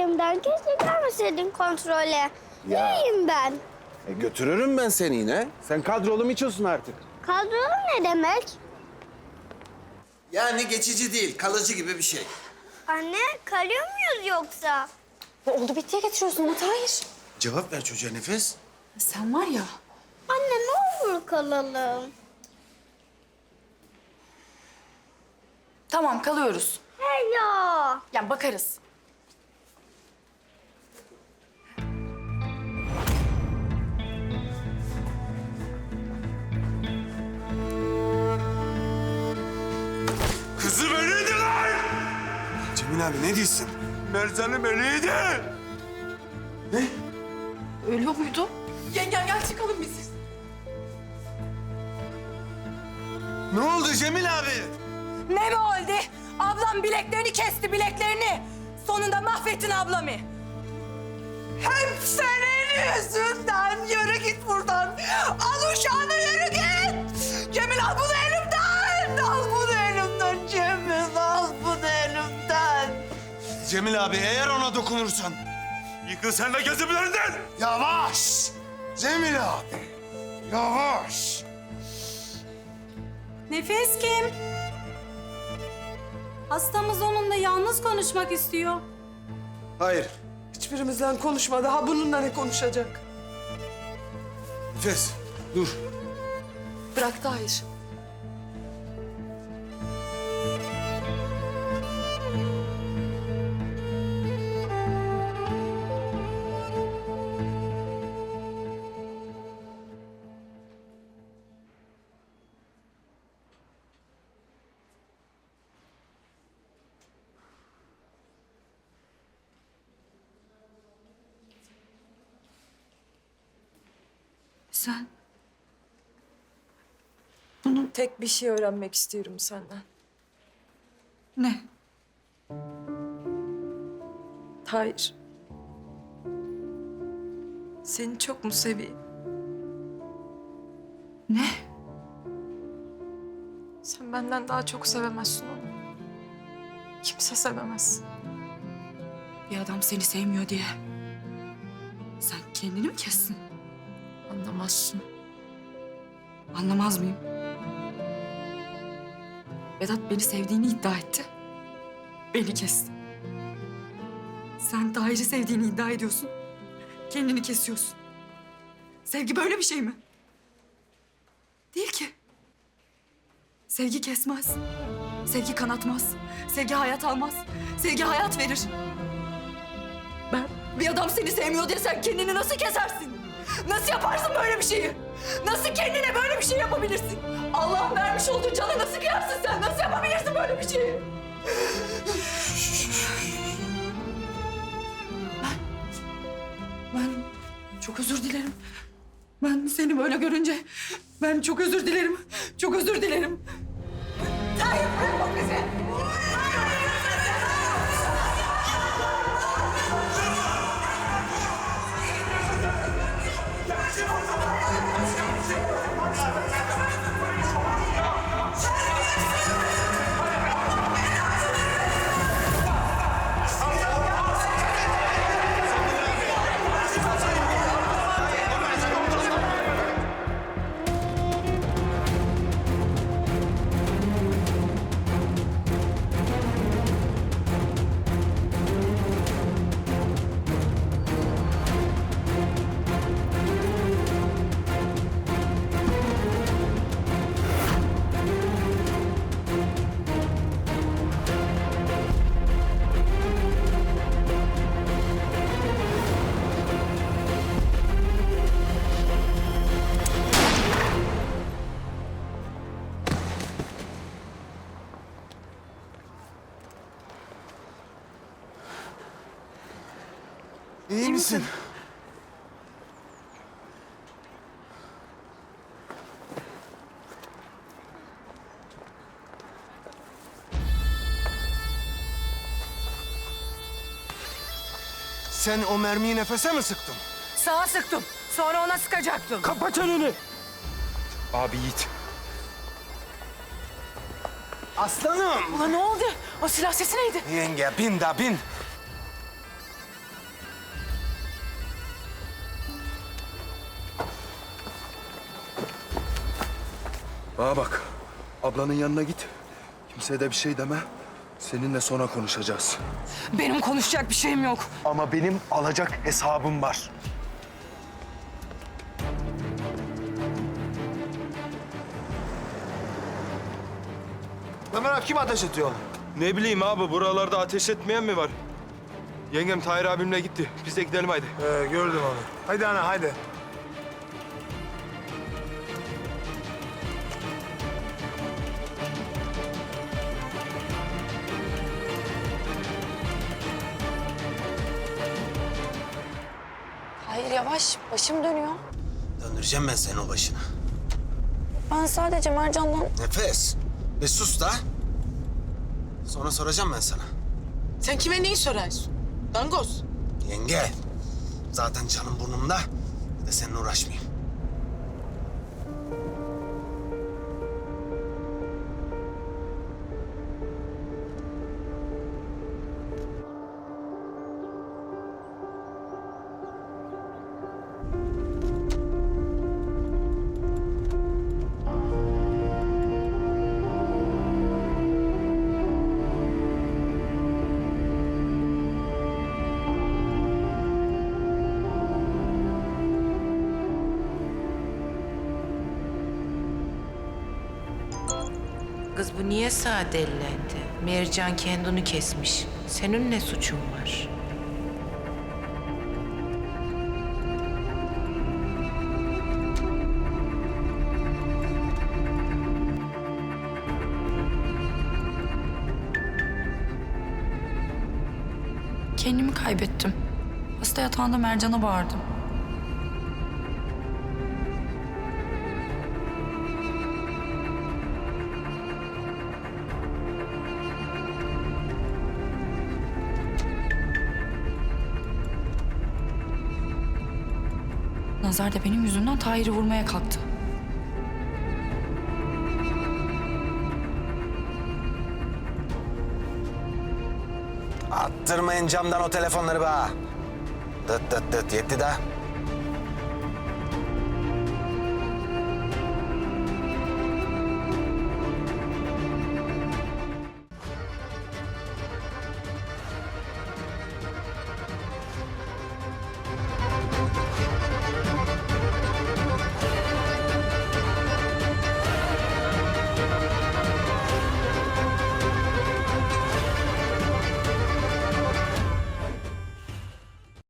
gemiden. Keşke gelmeseydin kontrole. Nereyim ben? E götürürüm ben seni yine. Sen kadrolu mu içiyorsun artık? Kadrolu ne demek? Yani geçici değil, kalıcı gibi bir şey. Anne kalıyor muyuz yoksa? Ya oldu bittiye getiriyorsun ama Tahir. Cevap ver çocuğa Nefes. Sen var ya. Anne ne olur kalalım. Tamam kalıyoruz. Hello. Ya bakarız. Cemil abi ne diyorsun? Mercan'ı böyleydi. Ölüyor muydu? Gel gel gel çıkalım biz. Ne oldu Cemil abi? Ne mi oldu? Ablam bileklerini kesti bileklerini. Sonunda mahvettin ablamı. Hep senin yüzünden. Yürü git buradan. Al uşağını yürü git. Cemil al bunu Cemil abi eğer ona dokunursan. Yıkıl sen de gözümün önünden. Yavaş! Cemil abi. Yavaş! Nefes kim? Hastamız onunla yalnız konuşmak istiyor. Hayır. Hiçbirimizden konuşmadı. Ha bununla ne konuşacak? Nefes dur. Bırak Tahir. Sen Tek bir şey öğrenmek istiyorum senden. ne? Tahir. Seni çok mu seveyim? Ne? Sen benden daha çok sevemezsin onu. Kimse sevemez. Bir adam seni sevmiyor diye. Sen kendini mi kestin? Anlamazsın. Anlamaz mıyım? Vedat beni sevdiğini iddia etti. Beni kesti. Sen Tahir'i sevdiğini iddia ediyorsun. Kendini kesiyorsun. Sevgi böyle bir şey mi? Değil ki. Sevgi kesmez. Sevgi kanatmaz. Sevgi hayat almaz. Sevgi hayat verir. Ben bir adam seni sevmiyor diye sen kendini nasıl kesersin? Nasıl yaparsın böyle bir şeyi? Nasıl kendine böyle bir şey yapabilirsin? Allah'ın vermiş olduğu canı nasıl kıyarsın sen? Nasıl yapabilirsin böyle bir şeyi? Ben, ben çok özür dilerim. Ben seni böyle görünce ben çok özür dilerim. Çok özür dilerim. İyi misin? Sen o mermiyi nefese mi sıktın? Sağa sıktım. Sonra ona sıkacaktım. Kapa çeneni! Abi Yiğit. Aslanım! Ulan ne oldu? O silah sesi neydi? Yenge bin da bin. Bana bak. Ablanın yanına git. Kimseye de bir şey deme. Seninle sonra konuşacağız. Benim konuşacak bir şeyim yok. Ama benim alacak hesabım var. Ömer abi kim ateş ediyor? Ne bileyim abi buralarda ateş etmeyen mi var? Yengem Tahir abimle gitti. Biz de gidelim haydi. Ee, gördüm onu. Haydi ana haydi. Yavaş. Başım dönüyor. Döndüreceğim ben senin o başına. Ben sadece Mercan'dan... Nefes. Bir sus da. Sonra soracağım ben sana. Sen kime neyi sorarsın? Dangoz. Yenge. Zaten canım burnumda. Bir de seninle uğraşmayayım. Kız bu niye sağ dellendi? Mercan kendini kesmiş. Senin ne suçun var? Kendimi kaybettim. Hasta yatağında Mercan'a bağırdım. Nazar da benim yüzümden Tahir'i vurmaya kalktı. Attırmayın camdan o telefonları be. Dıt dıt dıt yetti de.